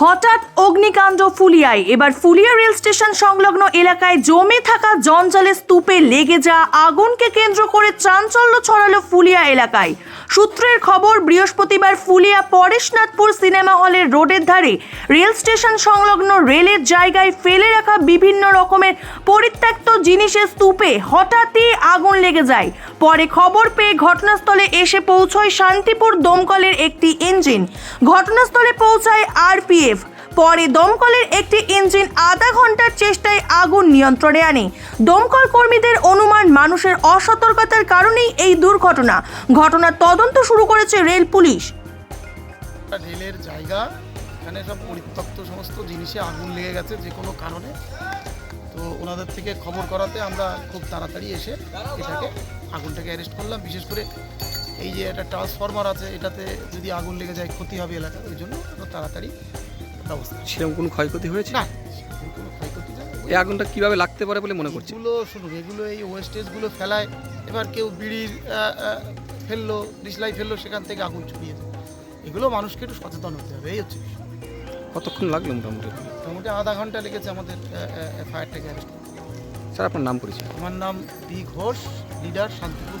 হঠাৎ অগ্নিকাণ্ড ফুলিয়ায়। এবার ফুলিয়া রেল স্টেশন সংলগ্ন এলাকায় জমে থাকা জঞ্জালের স্তূপে লেগে যাওয়া আগুনকে কেন্দ্র করে চাঞ্চল্য ছড়ালো ফুলিয়া এলাকায়। সূত্রের খবর, বৃহস্পতিবার ফুলিয়া পরেশনাথপুর সিনেমা হলের রোডের ধারে রেল স্টেশন সংলগ্ন রেলের জায়গায় ফেলে রাখা বিভিন্ন রকমের পরিত্যক্ত জিনিসের স্তূপে হঠাৎই আগুন লেগে যায়। পরে খবর পেয়ে ঘটনাস্থলে এসে পৌঁছয় শান্তিপুর দমকলের একটি ইঞ্জিন। ঘটনাস্থলে পৌঁছায় আরপিএফ পরে দমকলের একটি ইঞ্জিন আধা ঘণ্টার চেষ্টায় আগুন নিয়ন্ত্রণে আনে। দমকল কর্মীদের অনুমান মানুষের অসতর্কতার কারণেই এই দুর্ঘটনা। ঘটনার তদন্ত শুরু করেছে রেল পুলিশ। রেলের জায়গা, এখানে সব পরিত্যক্ত সমস্ত জিনিসে আগুন লেগে গেছে যে কোনো কারণে। তো ওনাদের থেকে খবর করাতে আমরা খুব তাড়াতাড়ি এসে এটাকে, আগুনটাকে অ্যারেস্ট করলাম। বিশেষ করে এই যে একটা ট্রান্সফরমার আছে, এটাতে যদি আগুন লেগে যায়, ক্ষতি হবে এলাকার, ওই জন্য তাড়াতাড়ি নিই। সেরকম কোনো ক্ষয়ক্ষতি হয়েছে? না। কোনো ক্ষয়ক্ষতি না এই আগুনটা কীভাবে লাগতে পারে বলে মনে করছি এগুলো শুনুন এগুলো এই ওয়েস্টেজগুলো ফেলায় এবার কেউ বিড়ির আহ, আহ, ফেলল ডিসলাই ফেলল সেখান থেকে আগুন ছড়িয়ে যায় এগুলো মানুষকে একটু সচেতন হতে হবে এই হচ্ছে বিষয়। কতক্ষণ লাগল মোটামুটি? মোটামুটি আধা ঘণ্টা লেগেছে আমাদের ফায়ারটাকে অ্যারেস্ট স্যার আপনার নাম পরিচয়? আমার নাম বি ঘোষ লিডার শান্তিপুর।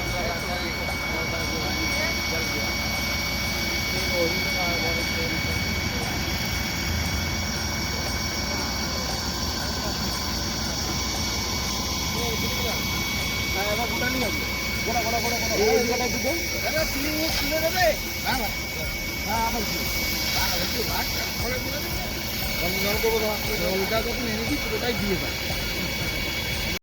জলটা যখন এনেছি পুরোটাই দিয়ে দেয়